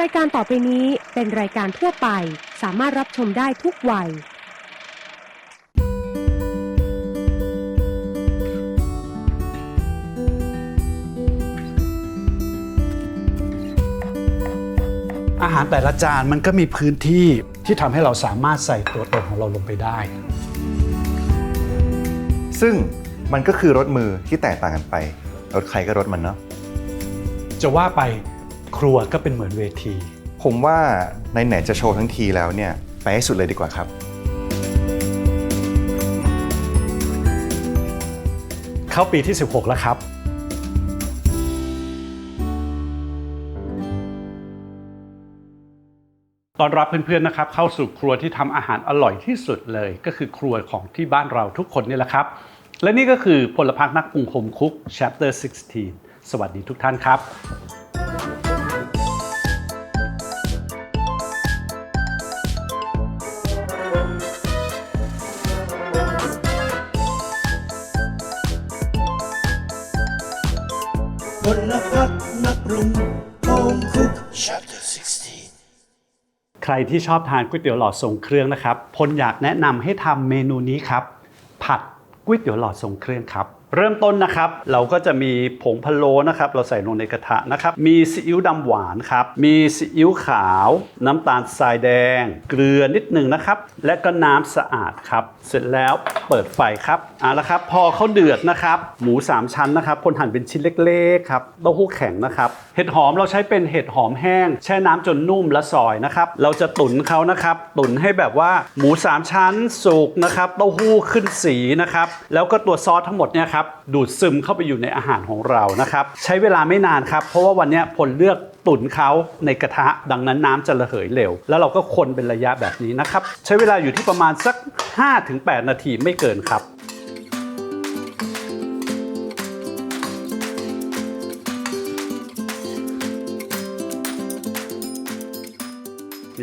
รายการต่อไปนี้เป็นรายการทั่วไป สามารถรับชมได้ทุกวัย อาหารแต่ละจานมันก็มีพื้นที่ที่ทำให้เราสามารถใส่ตัวตนของเราลงไปได้ ซึ่งมันก็คือรถมือที่แตกต่างกันไป รถใครก็รถมันเนาะจะว่าไป ครัวก็เป็นเหมือนเวที ผมว่าในไหนๆจะโชว์ทั้งทีแล้วเนี่ย ไปให้สุดเลยดีกว่าครับ เข้าปีที่ 16 แล้วครับ ตอนรับเพื่อนๆนะครับ เข้าสู่ครัวที่ทำอาหารอร่อยที่สุดเลย ก็คือครัวของที่บ้านเราทุกคนนี่แหละครับ และนี่ก็คือพลพักนักปรุงโฮมคุก chapter 16 สวัสดีทุกท่านครับ พลพักนักปรุงโฮมคุก Chapter 16 ใครที่ชอบทานก๋วยเตี๋ยวหลอดทรงเครื่องนะครับพลอยากแนะนำให้ทำเมนูนี้ครับ ผัดก๋วยเตี๋ยวหลอดทรงเครื่องครับ เริ่มต้นนะครับ เราก็จะมีผงพะโล้นะครับ เราใส่ลงในกระทะนะครับ มีซีอิ๊วดำหวานครับ มีซีอิ๊วขาว น้ำตาลทรายแดง เกลือนิดหนึ่งนะครับ และก็น้ำสะอาดครับ เสร็จแล้วเปิดไฟครับเอาละครับ พอเขาเดือดนะครับ หมู 3 ชั้นนะครับคนหั่นเป็นชิ้นเล็กๆครับเต้าหู้แข็งนะครับ เห็ดหอมเราใช้เป็นเห็ดหอมแห้ง แช่น้ำจนนุ่มและซอยนะครับ เราจะตุ๋นเขานะครับ ตุ๋นให้แบบว่าหมู 3 ชั้นสุกนะครับ เต้าหู้ขึ้นสีนะครับ แล้วก็ตัวซอสทั้งหมดเนี่ยครับดูดซึมเข้าไปอยู่ในอาหารของเรานะครับ ใช้เวลาไม่นานครับ เพราะว่าวันนี้ผลเลือกตุ๋นเขาในกระทะ ดังนั้นน้ำจะระเหยเร็ว แล้วเราก็คนเป็นระยะแบบนี้นะครับ ใช้เวลาอยู่ที่ประมาณสัก 5-8 นาทีไม่เกินครับ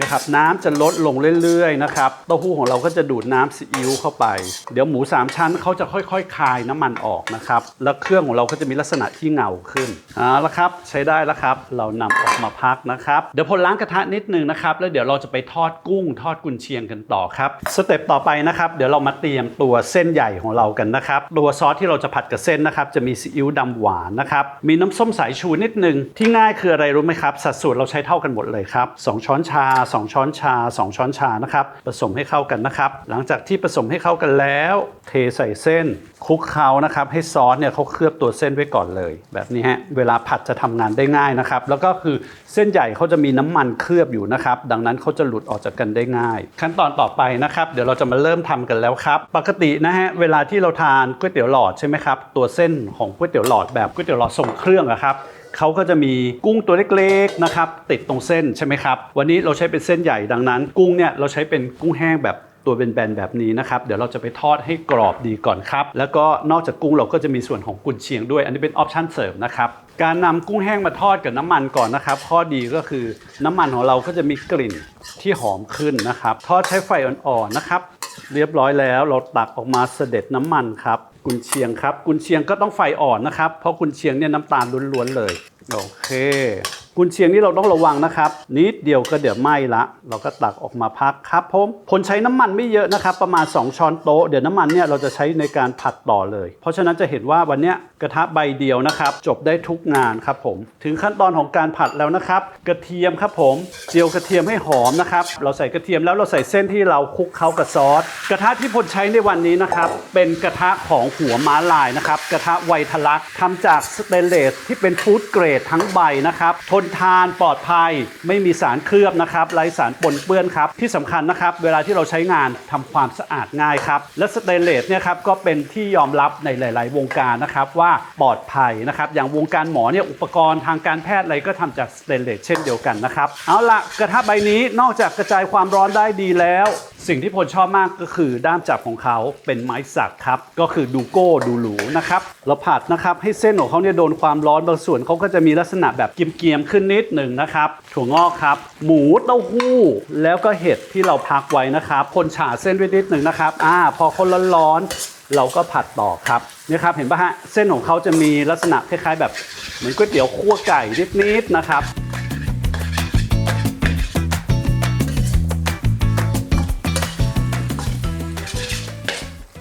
นะครับน้ำจะลดลงเรื่อยๆนะครับเต้าหู้ของเราก็จะดูดน้ำซีอิ๊วเข้าไป เดี๋ยวหมู 3 ชั้นเขาจะค่อยๆ คายน้ำมันออกนะครับแล้วเครื่องของเราก็จะมีลักษณะที่เงาขึ้นเอาละครับใช้ได้แล้วครับ เรานำออกมาพักนะครับเดี๋ยวพลล้างกระทะนิดนึงนะครับแล้วเดี๋ยวเราจะไปทอดกุ้งทอดกุนเชียงกันต่อครับสเต็ปต่อไปนะครับเดี๋ยวเรามาเตรียมตัวเส้นใหญ่ของเรากันนะครับตัวซอสที่เราจะผัดกับเส้นนะครับจะมีซีอิ๊วดำหวานนะครับมีน้ำส้มสายชูนิดนึงที่ง่ายคืออะไรรู้ไหมครับสัดส่วนเราใช้เท่ากันหมดเลยครับ2ช้อนชา2 ช้อนชา 2 ช้อนชานะครับผสมให้เข้ากันนะครับ หลังจากที่ผสมให้เข้ากันแล้ว เทใส่เส้นคลุกเคล้านะครับ ให้ซอสเนี่ยเขาเคลือบตัวเส้นไว้ก่อนเลย แบบนี้ฮะเวลาผัดจะทำงานได้ง่ายนะครับ แล้วก็คือเส้นใหญ่เขาจะมีน้ำมันเคลือบอยู่นะครับ ดังนั้นเขาจะหลุดออกจากกันได้ง่าย ขั้นตอนต่อไปนะครับ เดี๋ยวเราจะมาเริ่มทำกันแล้วครับ ปกตินะฮะเวลาที่เราทานก๋วยเตี๋ยวหลอดใช่ไหมครับตัวเส้นของก๋วยเตี๋ยวหลอดแบบก๋วยเตี๋ยวหลอดทรงเครื่องอะครับ เขาก็จะมีกุ้งตัวเล็กๆนะครับติดตรงเส้นใช่ไหมครับ วันนี้เราใช้เป็นเส้นใหญ่ดังนั้น กุ้งเนี่ยเราใช้เป็นกุ้งแห้งแบบตัวเป็นแบนๆแบบนี้นะครับ เดี๋ยวเราจะไปทอดให้กรอบดีก่อนครับ แล้วก็นอกจากกุ้งเราก็จะมีส่วนของกุนเชียงด้วย อันนี้เป็นออปชั่นเสริมนะครับ การนำกุ้งแห้งมาทอดกับน้ำมันก่อนนะครับ ข้อดีก็คือน้ำมันของเราก็จะมีกลิ่นที่หอมขึ้นนะครับ ทอดใช้ไฟอ่อนๆนะครับ เรียบร้อยแล้วเราตักออกมาเสด็จน้ำมันครับ กุนเชียงครับ กุนเชียงก็ต้องไฟอ่อนนะครับ เพราะกุนเชียงเนี่ยน้ำตาลล้วนๆเลย โอเค กุนเชียงนี่เราต้องระวังนะครับ นิดเดียวก็เดี๋ยวไหม้ละ เราก็ตักออกมาพักครับผมผลใช้น้ำมันไม่เยอะนะครับ ประมาณ 2 ช้อนโต๊ะ เดี๋ยวน้ำมันเนี่ยเราจะใช้ในการผัดต่อเลย เพราะฉะนั้นจะเห็นว่าวันเนี้ย กระทะใบเดียวนะครับ จบได้ทุกงานครับผม ถึงขั้นตอนของการผัดแล้วนะครับ กระเทียมครับผมเจียวกระเทียมให้หอมนะครับ เราใส่กระเทียมแล้วเราใส่เส้นที่เราคลุกเคล้ากับซอส กระทะที่พลใช้ในวันนี้นะครับ เป็นกระทะของหัวม้าลายนะครับ กระทะไวทลักทำจากสเตนเลสที่เป็นฟู้ดเกรดทั้งใบนะครับ ทนทานปลอดภัย ไม่มีสารเคลือบนะครับไร้สารปนเปื้อนครับ ที่สำคัญนะครับ เวลาที่เราใช้งานทำความสะอาดง่ายครับ และสเตนเลสเนี่ยครับก็เป็นที่ยอมรับในหลาย ๆ วงการนะครับว่าปลอดภัยนะครับ อย่างวงการหมอเนี่ยอุปกรณ์ทางการแพทย์อะไรก็ทำจากสเตนเลสเช่นเดียวกันนะครับ เอาละกระทะใบนี้นอกจากกระจายความร้อนได้ดีแล้ว สิ่งที่พลชอบมากก็คือด้ามจับของเขาเป็นไม้สักครับ ก็คือดูโก้ดูหรูนะครับเราผัดนะครับให้เส้นของเขาเนี่ยโดนความร้อนบางส่วนเขาก็จะมีลักษณะแบบเกียมๆขึ้นนิดหนึ่งนะครับถั่วงอกครับ หมูเต้าหู้ แล้วก็เห็ดที่เราพักไว้นะครับคนฉาเส้นไว้นิดหนึ่งนะครับอ่าพอคนร้อนๆเราก็ผัดต่อครับนะครับเห็นปะฮะเส้นของเขาจะมีลักษณะคล้าย ๆ แบบเหมือนก๋วยเตี๋ยวคั่วไก่นิดๆนะครับ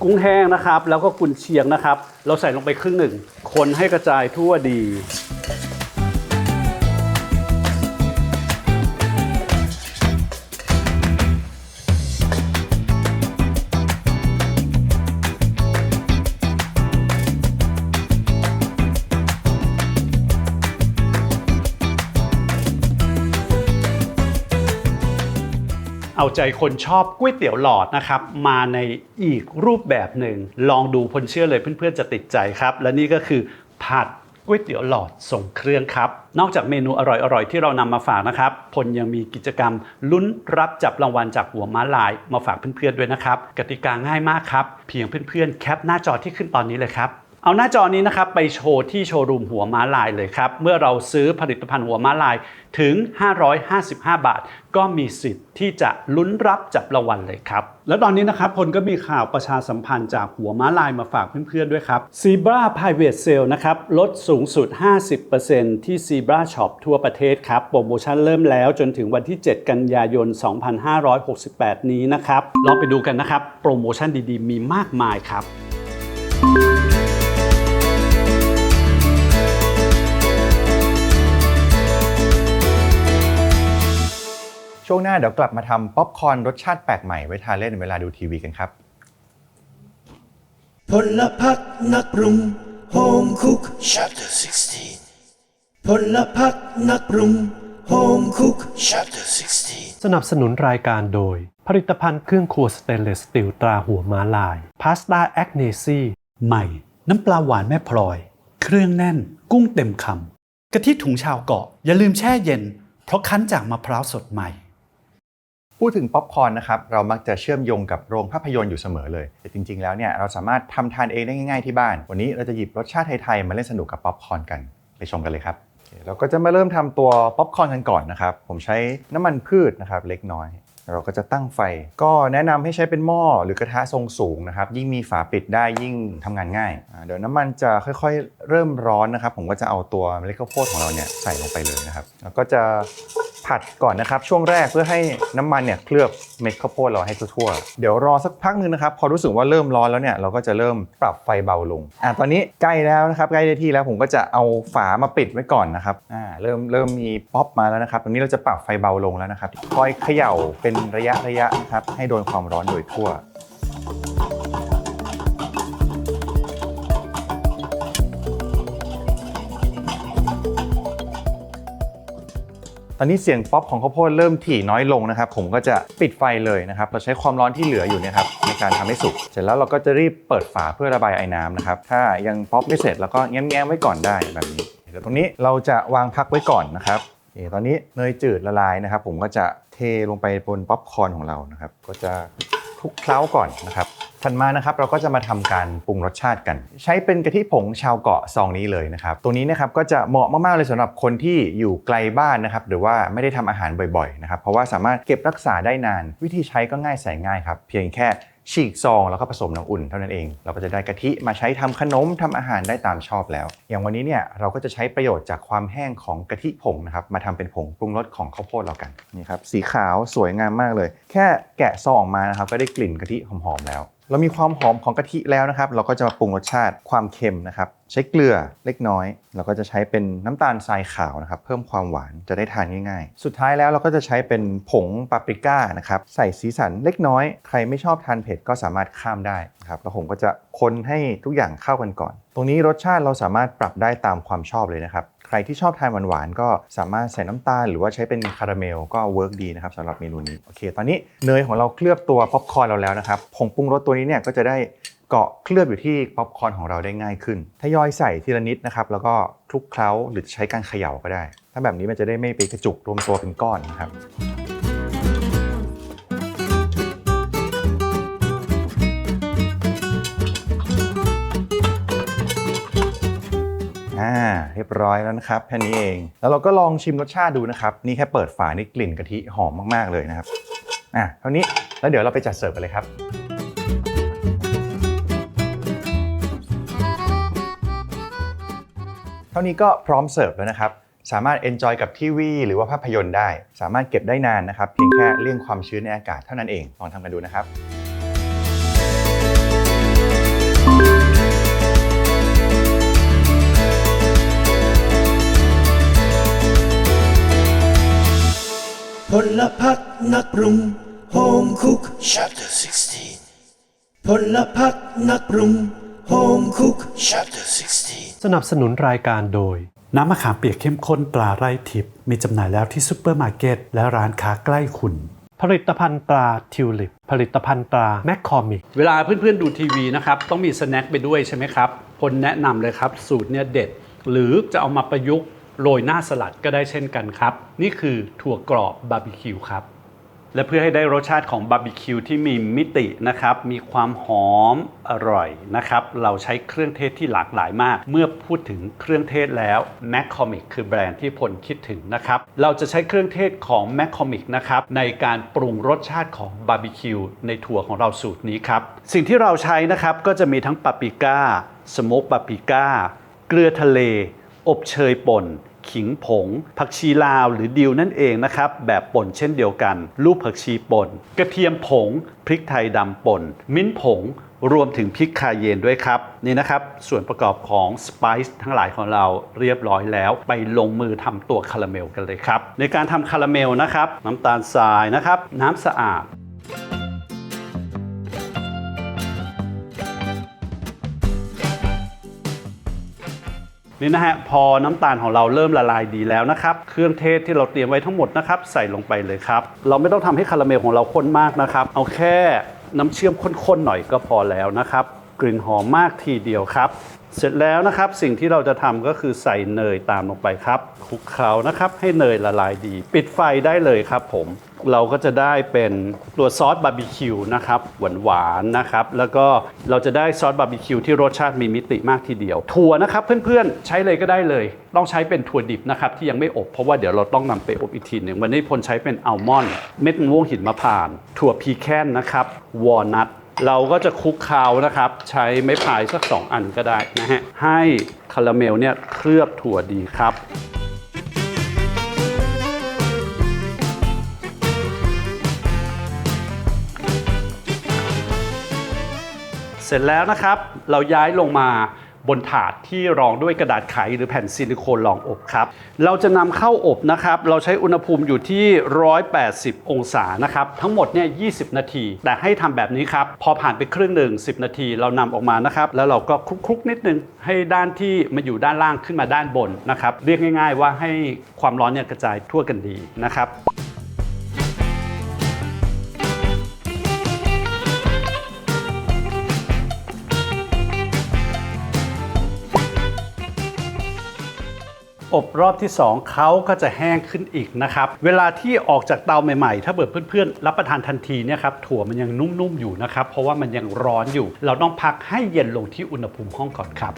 กุ้งแห้งนะครับ แล้วก็กุนเชียงนะครับ เราใส่ลงไปครึ่งหนึ่ง คนให้กระจายทั่วดี เอาใจคนชอบก๋วยเตี๋ยวหลอดนะครับ มาในอีกรูปแบบหนึ่ง ลองดูพลเชื่อเลยเพื่อนๆจะติดใจครับ และนี่ก็คือผัดก๋วยเตี๋ยวหลอดส่งเครื่องครับ นอกจากเมนูอร่อยๆ ที่เรานำมาฝากนะครับ พลยังมีกิจกรรมลุ้นรับจับรางวัลจากหัวม้าลายมาฝากเพื่อนๆด้วยนะครับ กติกาง่ายมากครับ เพียงเพื่อนๆแคปหน้าจอที่ขึ้นตอนนี้เลยครับ เอาหน้าจอนี้นะครับไปโชว์ที่โชว์รูมหัวม้าลายเลยครับ เมื่อเราซื้อผลิตภัณฑ์หัวม้าลายถึง 555 บาท ก็มีสิทธิ์ที่จะลุ้นรับจับรางวัลเลยครับ แล้วตอนนี้นะครับพลก็มีข่าวประชาสัมพันธ์จากหัวม้าลายมาฝากเพื่อนๆด้วยครับ Zebra Private Sale นะครับลดสูงสุด 50%ที่ Zebra Shop ทั่วประเทศครับโปรโมชั่นเริ่มแล้วจนถึงวันที่ 7 กันยายน 2568 นี้นะครับลองไปดูกันนะครับโปรโมชั่นดีๆ มีมากมายครับ ช่วงหน้าเดี๋ยวกลับมาทำป๊อปคอร์นรสชาติแปลกใหม่ไว้ทานเล่นเวลาดูทีวีกันครับพลพักนักปรุง Home Cook Chapter 16พลพักนักปรุง Home Cook Chapter 16 สนับสนุนรายการโดย ผลิตภัณฑ์เครื่องครัวสเตนเลสสตีลตราหัวม้าลายพาสต้าแอคเนซี่ใหม่ น้ำปลาหวานแม่พลอย เครื่องแน่น กุ้งเต็มคำกะทิถุงชาวเกาะ อย่าลืมแช่เย็น เพราะคั้นจากมะพร้าวสดใหม่ พูดถึงป๊อปคอร์นนะครับเรามักจะเชื่อมโยงกับโรงภาพยนตร์อยู่เสมอเลย แต่จริงๆแล้วเนี่ยเราสามารถทำทานเองได้ง่ายๆที่บ้าน วันนี้เราจะหยิบรสชาติไทยๆมาเล่นสนุกกับป๊อปคอร์นกันไปชมกันเลยครับเคเราก็จะมาเริ่มทำตัวป๊อปคอร์นกันก่อนนะครับผมใช้น้ำมันพืชนะครับเล็กน้อย เราก็จะตั้งไฟ ก็แนะนำให้ใช้เป็นหม้อหรือกระทะทรงสูงนะครับ ยิ่งมีฝาปิดได้ยิ่งทำงานง่ายเดี๋ยวน้ำมันจะค่อยๆ เริ่มร้อนนะครับ ผมก็จะเอาตัวเมล็ดข้าวโพดของเราเนี่ยใส่ลงไปเลยนะครับ แล้วก็จะผัดก่อนนะครับ ช่วงแรกเพื่อให้น้ำมันเนี่ยเคลือบเม็ดข้าวโพดเราให้ทั่วๆ เดี๋ยวรอสักพักนึงนะครับ พอรู้สึกว่าเริ่มร้อนแล้วเนี่ยเราก็จะเริ่มปรับไฟเบาลงอ่าตอนนี้ใกล้แล้วนะครับใกล้ได้ที่แล้วผมก็จะเอาฝามาปิดไว้ก่อนนะครับอ่าเริ่มเริ่มมีป๊อปมาแล้วนะครับตรงนี้เราจะปรับไฟเบาลงแล้วนะครับคอยเขย่าเป็นระยะระยะนะครับให้โดนความร้อนโดยทั่ว ตอนนี้เสียงป๊อปของข้าวโพดเริ่มถี่น้อยลงนะครับ ผมก็จะปิดไฟเลยนะครับ เราใช้ความร้อนที่เหลืออยู่เนะครับในการทำให้สุก เสร็จแล้วเราก็จะรีบเปิดฝาเพื่อระบายไอ้น้ำนะครับ ถ้ายังป๊อปไม่เสร็จเราก็แง้มๆไว้ก่อนได้แบบนี้เดี๋ยวตรงนี้เราจะวางพักไว้ก่อนนะครับตอนนี้เนยจืดละลายนะครับ ผมก็จะ เทลงไปบนป๊อปคอร์นของเรานะครับ ก็จะคลุกเคล้าก่อนนะครับถัดมานะครับเราก็จะมาทำการปรุงรสชาติกัน ใช้เป็นกะทิผงชาวเกาะซองนี้เลยนะครับ ตัวนี้นะครับก็จะเหมาะมากๆเลยสำหรับคนที่อยู่ไกลบ้านนะครับหรือว่าไม่ได้ทำอาหารบ่อยๆนะครับเพราะว่าสามารถเก็บรักษาได้นาน วิธีใช้ก็ง่ายแสนง่ายครับ เพียงแค่ ฉีกซองแล้วก็ผสมน้ำอุ่นเท่านั้นเอง เราก็จะได้กะทิมาใช้ทำขนมทำอาหารได้ตามชอบแล้ว อย่างวันนี้เนี่ยเราก็จะใช้ประโยชน์จากความแห้งของกะทิผงนะครับมาทำเป็นผงปรุงรสของข้าวโพดเรากันนี่ครับสีขาวสวยงามมากเลย แค่แกะซองออกมานะครับก็ได้กลิ่นกะทิหอมๆแล้ว เรามีความหอมของกะทิแล้วนะครับ เราก็จะมาปรุงรสชาติความเค็มนะครับ ใช้เกลือเล็กน้อย เราก็จะใช้เป็นน้ำตาลทรายขาวนะครับ เพิ่มความหวานจะได้ทานง่ายๆ สุดท้ายแล้วเราก็จะใช้เป็นผงปาปริก้านะครับ ใส่สีสันเล็กน้อย ใครไม่ชอบทานเผ็ดก็สามารถข้ามได้นะครับ แล้วผมก็จะคนให้ทุกอย่างเข้ากันก่อน ตรงนี้รสชาติเราสามารถปรับได้ตามความชอบเลยนะครับ รที่ชอบทานหวานๆก็สามารถใส่น้ำตาล หรือว่าใช้เป็นคาราเมลก็เวิร์กดีนะครับสำหรับเมนูนี้โอเค ตอนนี้เนยของเราเคลือบตัวป๊อปคอร์นเราแล้วนะครับผงปรุงรสตัวนี้เนี่ยก็จะได้เกาะเคลือบอยู่ที่ป๊อปคอร์นของเราได้ง่ายขึ้นทยอยใส่ทีละนิดนะครับแล้วก็คลุกเคล้าหรือใช้การเขย่าก็ได้ ถ้าแบบนี้มันจะได้ไม่ไปกระจุกรวมตัวเป็นก้อนนะครับ อ่าเรียบร้อยแล้วนะครับแค่นี้เอง แล้วเราก็ลองชิมรสชาติดูนะครับนี่แค่เปิดฝานี่กลิ่นกะทิหอมมากๆเลยนะครับอะเท่านี้แล้วเดี๋ยวเราไปจัดเสิร์ฟกันเลยครับเท่านี้ก็พร้อมเสิร์ฟแล้วนะครับ สามารถ enjoy กับทีวีหรือว่าภาพยนตร์ได้ สามารถเก็บได้นานนะครับ เพียงแค่เลี่ยงความชื้นในอากาศเท่านั้นเอง ลองทำกันดูนะครับ พลพักนักปรุง Home Cook Chapter 16 พลพักนักปรุง Home Cook Chapter 16 สนับสนุนรายการโดย น้ำมะขามเปียกเข้มข้นตราไร่ทิพย์มีจำหน่ายแล้วที่ซุปเปอร์มาร์เก็ตและร้านค้าใกล้คุณผลิตภัณฑ์ตราทิวลิป ผลิตภัณฑ์ตราแมคคอมิก เวลาเพื่อนๆดูทีวีนะครับ ต้องมีสแน็คไปด้วยใช่ไหมครับพลแนะนำเลยครับ สูตรเนี่ยเด็ด หรือจะเอามาประยุกต์ โรยหน้าสลัดก็ได้เช่นกันครับ นี่คือถั่วกรอบบาร์บีคิวครับ และเพื่อให้ได้รสชาติของบาร์บีคิวที่มีมิตินะครับ มีความหอมอร่อยนะครับ เราใช้เครื่องเทศที่หลากหลายมาก เมื่อพูดถึงเครื่องเทศแล้ว m c c o m i c คือแบรนด์ที่พลคิดถึงนะครับ เราจะใช้เครื่องเทศของ m c c o m i c นะครับในการปรุงรสชาติของบาร์บีคิวในถั่วของเราสูตรนี้ครับ สิ่งที่เราใช้นะครับก็จะมีทั้งปาปริก้า สโมกปาปริก้า เกลือทะเล อบเชยป่น ขิงผง ผักชีลาวหรือดิวนั่นเองนะครับ แบบป่นเช่นเดียวกัน ลูกผักชีป่น กระเทียมผง พริกไทยดำป่น มิ้นท์ผง รวมถึงพริกคาเยนด้วยครับ นี่นะครับ ส่วนประกอบของสไปซ์ทั้งหลายของเราเรียบร้อยแล้ว ไปลงมือทำตัวคาราเมลกันเลยครับ ในการทำคาราเมลนะครับ น้ำตาลทรายนะครับ น้ำสะอาด นี่นะฮะพอน้ำตาลของเราเริ่มละลายดีแล้วนะครับ เครื่องเทศที่เราเตรียมไว้ทั้งหมดนะครับใส่ลงไปเลยครับ เราไม่ต้องทำให้คาราเมลของเราข้นมากนะครับ เอาแค่น้ำเชื่อมข้นๆหน่อยก็พอแล้วนะครับ กลิ่นหอมมากทีเดียวครับ เสร็จแล้วนะครับสิ่งที่เราจะทำก็คือใส่เนยตามลงไปครับคลุกเคล้านะครับให้เนยละลายดี ปิดไฟได้เลยครับผมเราก็จะได้เป็นตัวซอสบาร์บีคิวนะครับหวานๆนะครับ แล้วก็เราจะได้ซอสบาร์บีคิวที่รสชาติมีมิติมากทีเดียว ถั่วนะครับเพื่อนๆ ใช้เลยก็ได้เลย ต้องใช้เป็นถั่วดิบนะครับที่ยังไม่อบเพราะว่าเดี๋ยวเราต้องนำไปอบอีกทีหนึ่งวันนี้พลใช้เป็นอัลมอนด์เม็ดมะม่วงหินมะพร้าน ถั่วพีแคนนะครับวอลนัท เราก็จะคลุกเคล้านะครับ ใช้ไม้พายสัก 2 อันก็ได้นะฮะ ให้คาราเมลเนี่ยเคลือบถั่วดีครับเสร็จแล้วนะครับ เราย้ายลงมา บนถาดที่รองด้วยกระดาษไขหรือแผ่นซิลิโคนรองอบครับ เราจะนำเข้าอบนะครับ เราใช้อุณหภูมิอยู่ที่ 180 องศานะครับ ทั้งหมดเนี่ย 20 นาที แต่ให้ทำแบบนี้ครับ พอผ่านไปครึ่งหนึ่ง 10 นาที เรานำออกมานะครับ แล้วเราก็คลุกๆ นิดนึง ให้ด้านที่มาอยู่ด้านล่างขึ้นมาด้านบนนะครับ เรียกง่าย ๆ ว่าให้ความร้อนเนี่ยกระจายทั่วกันดีนะครับ อบรอบที่ 2เขาก็จะแห้งขึ้นอีกนะครับ เวลาที่ออกจากเตาใหม่ๆ ถ้าเกิดเพื่อนๆ รับประทานทันทีเนี่ยครับถั่วมันยังนุ่มๆอยู่นะครับ เพราะว่ามันยังร้อนอยู่ เราต้องพักให้เย็นลงที่อุณหภูมิห้องก่อนครับ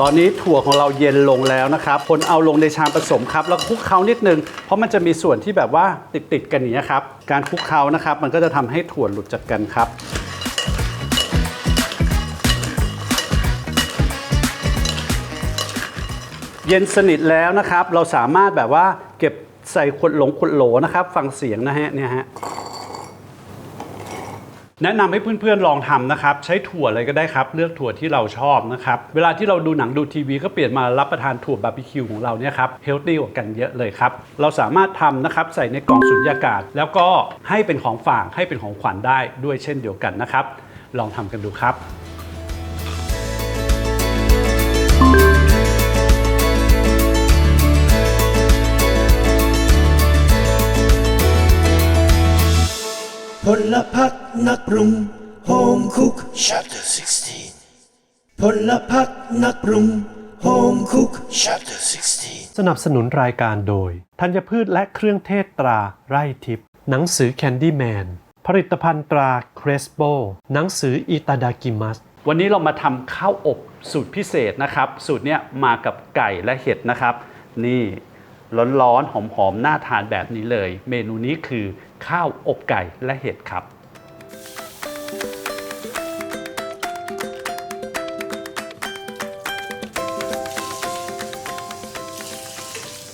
ตอนนี้ถั่วของเราเย็นลงแล้วนะครับ คนเอาลงในชามผสมครับ แล้วคลุกเคล้านิดนึง เพราะมันจะมีส่วนที่แบบว่าติดๆกันอย่างนี้ครับ การคลุกเคล้านะครับ มันก็จะทำให้ถั่วหลุดจากกันครับ เย็นสนิทแล้วนะครับ เราสามารถแบบว่าเก็บใส่ขวดหลงขวดโหลนะครับ ฟังเสียงนะฮะเนี่ยฮะแนะนำให้เพื่อนๆลองทำนะครับ ใช้ถั่วอะไรก็ได้ครับ เลือกถั่วที่เราชอบนะครับ เวลาที่เราดูหนังดูทีวีก็เปลี่ยนมารับประทานถั่วบาร์บีคิวของเราเนี่ยครับเฮลตี้กว่ากันเยอะเลยครับ เราสามารถทำนะครับใส่ในกล่องสุญญากาศ แล้วก็ให้เป็นของฝากให้เป็นของขวัญได้ด้วยเช่นเดียวกันนะครับ ลองทำกันดูครับ ลพักนักปรุง Home Cook Chapter 16 พลพักนักปรุง Home Cook Chapter 16 สนับสนุนรายการโดย ธัญพืชและเครื่องเทศตราไร่ทิพย์หนังสือแคนดี้แมนผลิตภัณฑ์ตราเครสโบหนังสืออิตาดากิมัสวันนี้เรามาทำข้าวอบสูตรพิเศษนะครับ สูตรเนี้ยมากับไก่และเห็ดนะครับ นี่ร้อนๆหอมๆน่าทานแบบนี้เลย เมนูนี้คือ ข้าวอบไก่และเห็ดครับ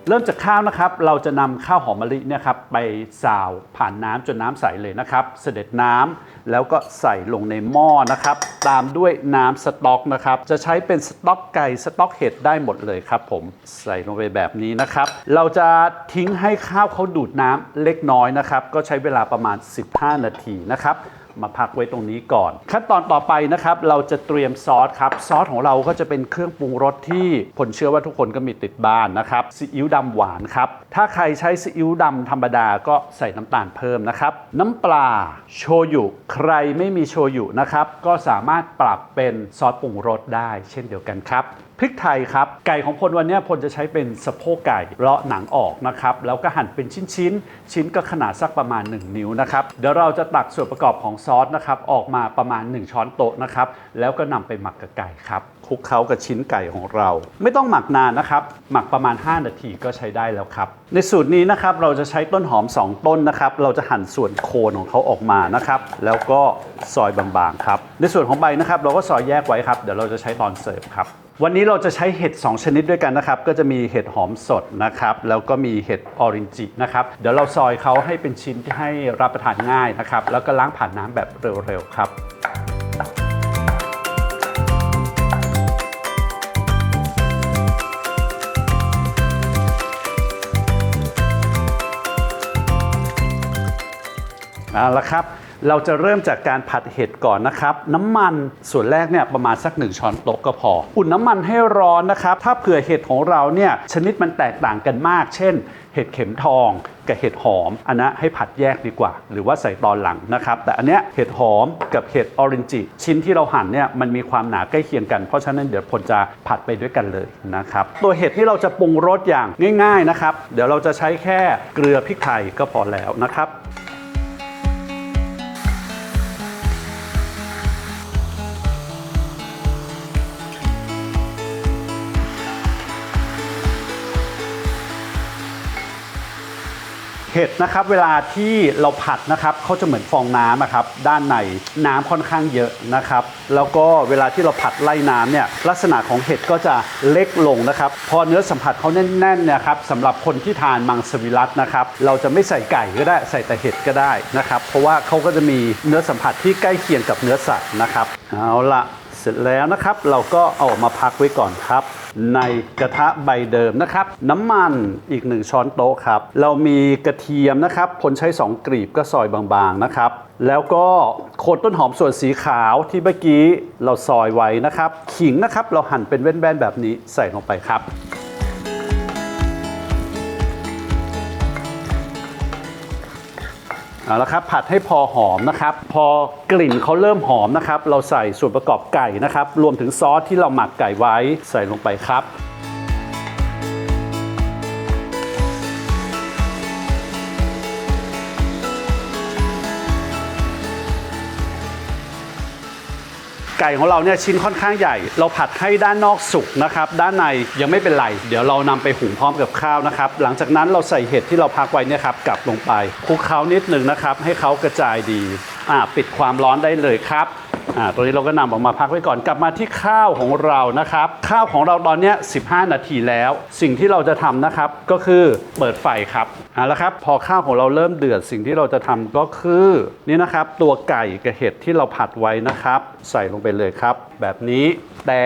เริ่มจากข้าวนะครับ เราจะนำข้าวหอมมะลิเนี่ยครับไปซาวผ่านน้ำจนน้ำใสเลยนะครับ เสด็จน้ำ แล้วก็ใส่ลงในหม้อนะครับ ตามด้วยน้ำสต๊อกนะครับ จะใช้เป็นสต๊อกไก่สต๊อกเห็ดได้หมดเลยครับผมใส่ลงไปแบบนี้นะครับ เราจะทิ้งให้ข้าวเขาดูดน้ำเล็กน้อยนะครับ ก็ใช้เวลาประมาณ 15 นาทีนะครับ มาพักไว้ตรงนี้ก่อน ขั้นตอนต่อไปนะครับ เราจะเตรียมซอสครับ ซอสของเราก็จะเป็นเครื่องปรุงรสที่ผมเชื่อว่าทุกคนก็มีติดบ้านนะครับซีอิ๊วดำหวานครับ ถ้าใครใช้ซีอิ๊วดำธรรมดาก็ใส่น้ำตาลเพิ่มนะครับ น้ำปลาโชยุใครไม่มีโชยุนะครับก็สามารถปรับเป็นซอสปรุงรสได้ เช่นเดียวกันครับ พริกไทยครับ ไก่ของพลวันนี้พลจะใช้เป็นสะโพกไก่เลาะหนังออกนะครับ แล้วก็หั่นเป็นชิ้นๆชิ้นก็ขนาดสักประมาณ 1 นิ้วนะครับ เดี๋ยวเราจะตักส่วนประกอบของซอสนะครับออกมาประมาณ 1 ช้อนโต๊ะนะครับ แล้วก็นำไปหมักกับไก่ครับ ลุกเคล้ากับชิ้นไก่ของเรา ไม่ต้องหมักนานนะครับ หมักประมาณ 5 นาทีก็ใช้ได้แล้วครับ ในสูตรนี้นะครับเราจะใช้ต้นหอม 2 ต้นนะครับ เราจะหั่นส่วนโคนของเขาออกมานะครับ แล้วก็ซอยบางๆครับ ในส่วนของใบนะครับ เราก็ซอยแยกไว้ครับ เดี๋ยวเราจะใช้ตอนเสิร์ฟครับวันนี้เราจะใช้เห็ด 2 ชนิดด้วยกันนะครับ ก็จะมีเห็ดหอมสดนะครับ แล้วก็มีเห็ดออรินจินะครับ เดี๋ยวเราซอยเขาให้เป็นชิ้นที่ให้รับประทานง่ายนะครับ แล้วก็ล้างผ่านน้ำแบบเร็วๆครับ เอาละครับ เราจะเริ่มจากการผัดเห็ดก่อนนะครับ น้ำมันส่วนแรกเนี่ยประมาณสัก 1 ช้อนโต๊ะก็พอ อุ่นน้ำมันให้ร้อนนะครับ ถ้าเผื่อเห็ดของเราเนี่ยชนิดมันแตกต่างกันมาก เช่น เห็ดเข็มทอง กับเห็ดหอม อันนั้นให้ผัดแยกดีกว่า หรือว่าใส่ตอนหลังนะครับ แต่อันเนี้ยเห็ดหอมกับเห็ดออรินจิชิ้นที่เราหั่นเนี่ยมันมีความหนาใกล้เคียงกัน เพราะฉะนั้นเดี๋ยวพลจะผัดไปด้วยกันเลยนะครับ ตัวเห็ดที่เราจะปรุงรสอย่างง่าย ๆนะครับ เดี๋ยวเราจะใช้แค่เกลือพริกไทยก็พอแล้วนะครับ เห็ดนะครับเวลาที่เราผัดนะครับเขาจะเหมือนฟองน้ำอะครับด้านในน้ำค่อนข้างเยอะนะครับ แล้วก็เวลาที่เราผัดไล่น้ำเนี่ยลักษณะของเห็ดก็จะเล็กลงนะครับ พอเนื้อสัมผัสเขาแน่นๆเนี่ยครับสำหรับคนที่ทานมังสวิรัตนะครับ เราจะไม่ใส่ไก่ก็ได้ใส่แต่เห็ดก็ได้นะครับ เพราะว่าเขาก็จะมีเนื้อสัมผัสที่ใกล้เคียงกับเนื้อสัตว์นะครับเอาละ เสร็จแล้วนะครับ เราก็เอาออกมาพักไว้ก่อนครับ ในกระทะใบเดิมนะครับ น้ำมันอีก 1 ช้อนโต๊ะครับ เรามีกระเทียมนะครับผลใช้ 2กรีบก็ซอยบางๆนะครับ แล้วก็โคนต้นหอมส่วนสีขาวที่เมื่อกี้เราซอยไว้นะครับ ขิงนะครับเราหั่นเป็นแว่นๆแบบนี้ใส่ลงไปครับ เอาละครับผัดให้พอหอมนะครับ พอกลิ่นเขาเริ่มหอมนะครับ เราใส่ส่วนประกอบไก่นะครับ รวมถึงซอสที่เราหมักไก่ไว้ใส่ลงไปครับ ไก่ของเราเนี่ยชิ้นค่อนข้างใหญ่ เราผัดให้ด้านนอกสุกนะครับ ด้านในยังไม่เป็นไร เดี๋ยวเรานำไปหุงพร้อมกับข้าวนะครับ หลังจากนั้นเราใส่เห็ดที่เราพักไว้เนี่ยครับกลับลงไปคลุกเคล้านิดนึงนะครับ ให้เขากระจายดีอ่าปิดความร้อนได้เลยครับ อ่าตัวนี้เราก็นำออกมาพักไว้ก่อนกลับมาที่ข้าวของเรานะครับ ข้าวของเราตอนเนี้ย15 นาทีแล้ว สิ่งที่เราจะทำนะครับก็คือเปิดไฟครับเอาละครับ พอข้าวของเราเริ่มเดือดสิ่งที่เราจะทำก็คือนี่นะครับ ตัวไก่กับเห็ดที่เราผัดไว้นะครับ ใส่ลงไปเลยครับ แบบนี้แต่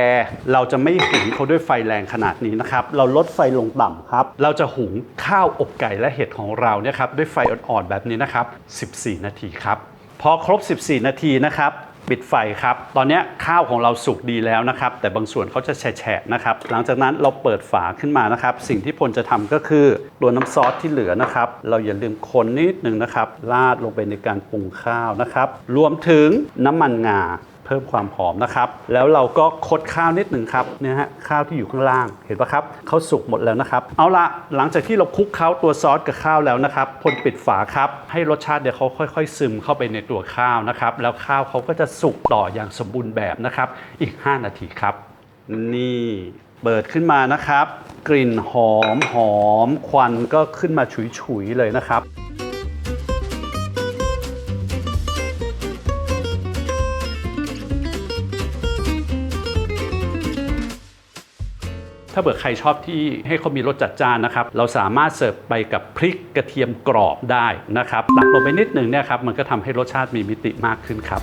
เราจะไม่หุงเขาด้วยไฟแรงขนาดนี้นะครับ เราลดไฟลงต่ำครับ เราจะหุงข้าวอบไก่และเห็ดของเราเนี่ยครับด้วยไฟอ่อนๆแบบนี้นะครับ 14 นาทีครับพอครบ 14 นาทีนะครับ ปิดไฟครับ ตอนนี้ข้าวของเราสุกดีแล้วนะครับ แต่บางส่วนเขาจะแฉะนะครับ หลังจากนั้นเราเปิดฝาขึ้นมานะครับ สิ่งที่พลจะทำก็คือตัวน้ำซอสที่เหลือนะครับ เราอย่าลืมคนนิดนึงนะครับราดลงไปในการปรุงข้าวนะครับ รวมถึงน้ำมันงา เพิ่มความหอมนะครับ แล้วเราก็คดข้าวนิดหนึ่งครับเนี่ยฮะข้าวที่อยู่ข้างล่างเห็นปะครับเขาสุกหมดแล้วนะครับ เอาละหลังจากที่เราคลุกเคล้าตัวซอสกับข้าวแล้วนะครับพลปิดฝาครับ ให้รสชาติเดี๋ยวเขาค่อย ๆ ซึมเข้าไปในตัวข้าวนะครับ แล้วข้าวเขาก็จะสุกต่ออย่างสมบูรณ์แบบนะครับ อีก 5 นาทีครับ นี่เปิดขึ้นมานะครับ กลิ่นหอมหอมควันก็ขึ้นมาฉุยๆเลยนะครับ ถ้าเผื่อใครชอบที่ให้เขามีรสจัดจ้านนะครับ เราสามารถเสิร์ฟไปกับพริกกระเทียมกรอบได้นะครับตักลงไปนิดหนึ่งเนี่ยครับมันก็ทำให้รสชาติมีมิติมากขึ้นครับ